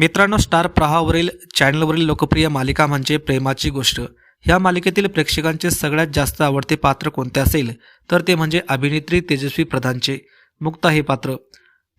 मित्रांनो स्टार प्रहावरील चॅनलवरील लोकप्रिय मालिका म्हणजे प्रेमाची गोष्ट. या मालिकेतील प्रेक्षकांचे सगळ्यात जास्त आवडते पात्र कोणते असेल तर ते म्हणजे अभिनेत्री तेजस्वी प्रधानचे. मुक्ता हे पात्र.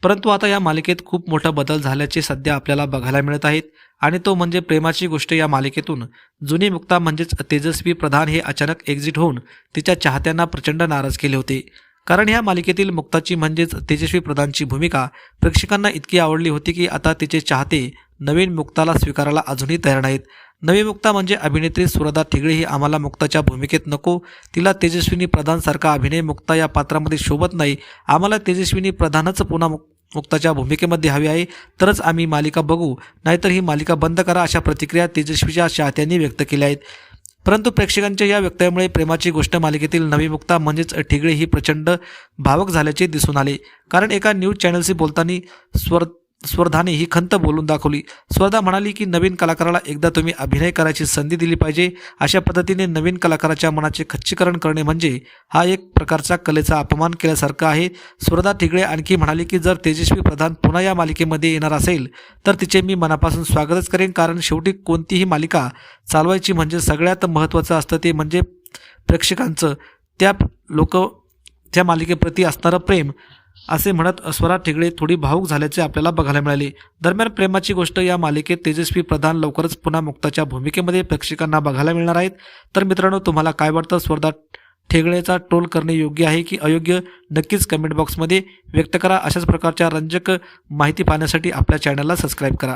परंतु आता या मालिकेत खूप मोठा बदल झाल्याचे सध्या आपल्याला बघायला मिळत आहेत आणि तो म्हणजे प्रेमाची गोष्ट या मालिकेतून. जुनी मुक्ता म्हणजेच तेजस्वी प्रधान हे अचानक एक्झिट होऊन तिच्या चाहत्यांना प्रचंड नाराज केले होते. कारण या मालिकेतील मुक्ताची म्हणजेच तेजस्वी प्रधानची भूमिका प्रेक्षकांना इतकी आवडली होती की आता तिचे चाहते नवीन मुक्ताला स्वीकारायला अजूनही तयार नाहीत. नवी मुक्ता म्हणजे अभिनेत्री सुरदा ठिगळे. ही आम्हाला मुक्ताच्या भूमिकेत नको. तिला तेजस्विनी प्रधानसारखा अभिनय मुक्ता या पात्रामध्ये शोभत नाही. आम्हाला तेजस्विनी प्रधानच पुन्हा मुक्ताच्या भूमिकेमध्ये हवी आहे. तरच आम्ही मालिका बघू. नाहीतर ही मालिका बंद करा अशा प्रतिक्रिया तेजस्वीच्या चाहत्यांनी व्यक्त केल्या आहेत. परंतु प्रेक्षकांच्या या व्यक्तव्यामुळे प्रेमाची गोष्ट मालिकेतील नवी मुक्ता म्हणजेच ठिगळे ही प्रचंड भावक झाल्याचे दिसून आले. कारण एका न्यूज चॅनलशी बोलताना स्वर स्वर्धाने ही खंत बोलून दाखवली. स्वर्धा म्हणाली की नवीन कलाकाराला एकदा तुम्ही अभिनय करायची संधी दिली पाहिजे. अशा पद्धतीने नवीन कलाकाराच्या मनाचे खच्चीकरण करणे म्हणजे हा एक प्रकारचा कलेचा अपमान केल्यासारखा आहे. स्वर्धा ठिगळे आणखी म्हणाली की जर तेजस्वी प्रधान पुन्हा या मालिकेमध्ये येणार असेल तर तिचे मी मनापासून स्वागतच करेन. कारण शेवटी कोणतीही मालिका चालवायची म्हणजे सगळ्यात महत्त्वाचं असतं ते म्हणजे प्रेक्षकांचं. त्या लोक त्या मालिकेप्रती असणारं प्रेम असे म्हणत स्वरा ठेगडे थोडी भावूक झाल्याचे आपल्याला बघायला मिळाले. दरम्यान प्रेमाची गोष्ट या मालिकेत तेजस्वी प्रधान लवकरच पुन्हा मुक्ताच्या भूमिकेमध्ये प्रेक्षकांना बघायला मिळणार आहेत. तर मित्रांनो तुम्हाला काय वाटतं? स्वर्धा ठेगळेचा ट्रोल करणे योग्य आहे की अयोग्य? नक्कीच कमेंट बॉक्समध्ये व्यक्त करा. अशाच प्रकारच्या रंजक माहिती पाहण्यासाठी आपल्या चॅनलला सबस्क्राईब करा.